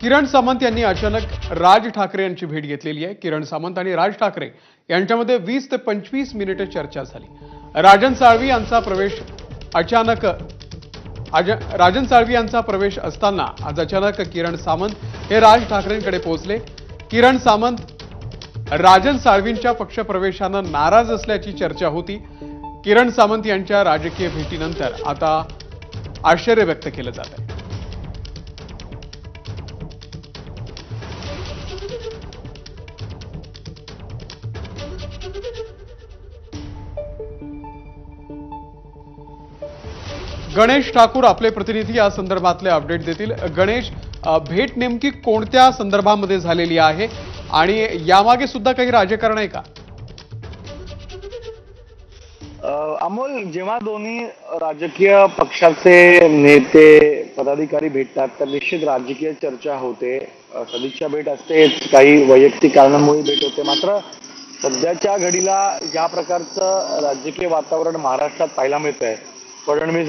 किरण सामंत यांनी अचानक राज ठाकरे यांची भेट घेतलेली आहे. किरण सामंत आणि राज ठाकरे यांच्यामध्ये वीस ते पंचवीस मिनिटे चर्चा झाली. राजन साळवी यांचा प्रवेश अचानक आज राजन साळवी यांचा प्रवेश असताना आज अचानक किरण सामंत हे राज ठाकरेंकडे पोहोचले. किरण सामंत राजन साळवींच्या पक्षप्रवेशानं नाराज असल्याची चर्चा होती. किरण सामंत यांच्या राजकीय भेटीनंतर आता आश्चर्य व्यक्त केलं जात आहे. गणेश ठाकूर आपले प्रतिनिधी या संदर्भातले अपडेट देतील. गणेश भेट नेमकी कोणत्या संदर्भामध्ये झालेली आहे? आणि यामागे सुद्धा काही राजकारण आहे का? अमोल जेव्हा दोन्ही राजकीय पक्षाचे नेते पदाधिकारी भेटतात तर निश्चित राजकीय चर्चा होते. सदिच्छा भेट असते काही वैयक्तिक कारणांमुळे भेट होते. मात्र सध्याच्या घडीला या प्रकारचं राजकीय वातावरण महाराष्ट्रात पाहायला मिळतंय. फडणवीस